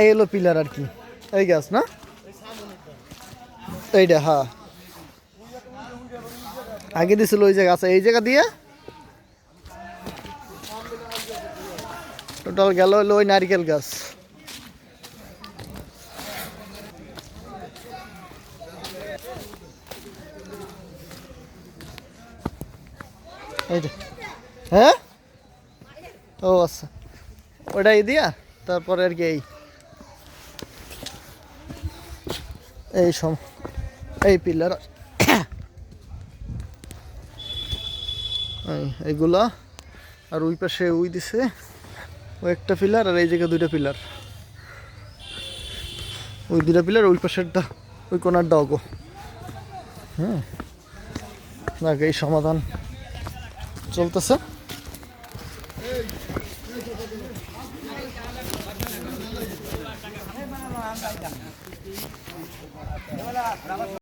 এই হলো পিলার আর কি। এই গাছ না? এইটা হ্যাঁ আগে দিছিল ওই জায়গা আছে এই জায়গা দিয়ে? টোটাল গেল হলো ওই নারকেল গাছ। এই যে হ্যাঁ? ও আচ্ছা। ওটাই দিয়া, তারপরে আর কি এই। এই সম, এই পিলার। এই, এইগুলা। আর ওই পাশে ওই দিছে ও একটা পিলার আর এই জায়গায় দুইটা পিলার। ওই দুটা পিলার, ওই পাশেরটা, ওই কোনার ডগো হ্যাঁ দেখ এই সমাধান চলতেছে? Wala. Salamat